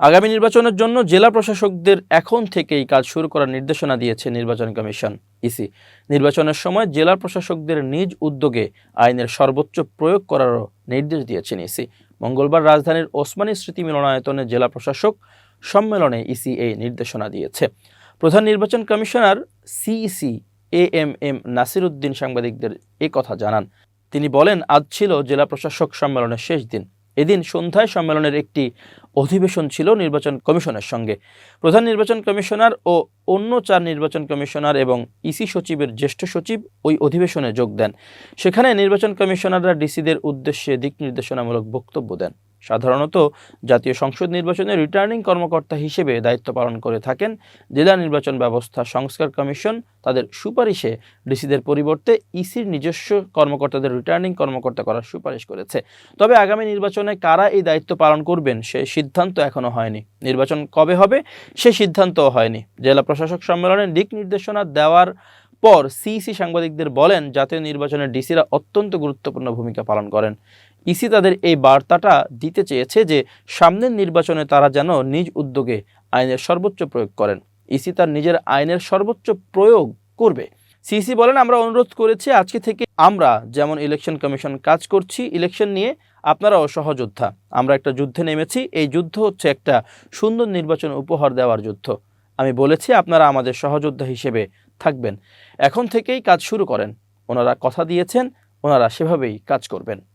আগামী নির্বাচনের জন্য জেলা প্রশাসকদের এখন থেকেই কাজ শুরু করার নির্দেশনা দিয়েছে নির্বাচন কমিশন, ইসি। নির্বাচনের সময় জেলা প্রশাসকদের নিজ উদ্যোগে আইনের সর্বোচ্চ প্রয়োগ করারও নির্দেশ দিয়েছেন ইসি। মঙ্গলবার রাজধানীর ওসমানী স্মৃতি মিলনায়তনে জেলা প্রশাসক সম্মেলনে ইসি এই নির্দেশনা দিয়েছে। প্রধান নির্বাচন commissioner CEC A M M Nasir Uddin সাংবাদিকদের কথা জানান। তিনি বলেন, আজ ছিল জেলা প্রশাসক সম্মেলনের শেষ দিন। এদিন সন্ধ্যায় সম্মেলনের একটি অধিবেশন ছিল নির্বাচন কমিশনের সঙ্গে। প্রধান নির্বাচন কমিশনার ও অন্য চার নির্বাচন কমিশনার এবং ইসি সচিবের জ্যেষ্ঠ সচিব ওই অধিবেশনে যোগ দেন। সেখানে নির্বাচন কমিশনাররা ডিসিদের উদ্দেশ্যে দিক নির্দেশনামূলক বক্তব্য দেন। সাধারণত জাতীয় সংসদ নির্বাচনে রিটার্নিং কর্মকর্তা হিসেবে দায়িত্ব পালন করে থাকেন। জেলা নির্বাচন ব্যবস্থা সংস্কার কমিশন তাদের সুপারিশে ডিসিদের পরিবর্তে ইসির নিজস্ব কর্মকর্তাদের রিটার্নিং কর্মকর্তা করার সুপারিশ করেছে। তবে আগামী নির্বাচনে কারা এই দায়িত্ব পালন করবেন সে সিদ্ধান্ত এখনও হয়নি। নির্বাচন কবে হবে সে সিদ্ধান্তও হয়নি। জেলা প্রশাসক সম্মেলনে দিক নির্দেশনা দেওয়ার পর সিইসি সাংবাদিকদের বলেন, জাতীয় নির্বাচনে ডিসিরা অত্যন্ত গুরুত্বপূর্ণ ভূমিকা পালন করেন। ইসি তাদের এই বার্তাটা দিতে চেয়েছে যে, সামনের নির্বাচনে তারা যেন নিজ উদ্যোগে আইনের সর্বোচ্চ প্রয়োগ করেন। ইসি তার নিজের আইনের সর্বোচ্চ প্রয়োগ করবে। সিসি বলেন, আমরা অনুরোধ করেছি, আজকে থেকে আমরা যেমন ইলেকশন কমিশন কাজ করছি, ইলেকশন নিয়ে আপনারাও সহযোদ্ধা। আমরা একটা যুদ্ধে নেমেছি, এই যুদ্ধ হচ্ছে একটা সুন্দর নির্বাচন উপহার দেওয়ার যুদ্ধ। আমি বলেছি, আপনারা আমাদের সহযোদ্ধা হিসেবে থাকবেন। এখন থেকেই কাজ শুরু করেন। ওনারা কথা দিয়েছেন ওনারা সেভাবেই কাজ করবেন।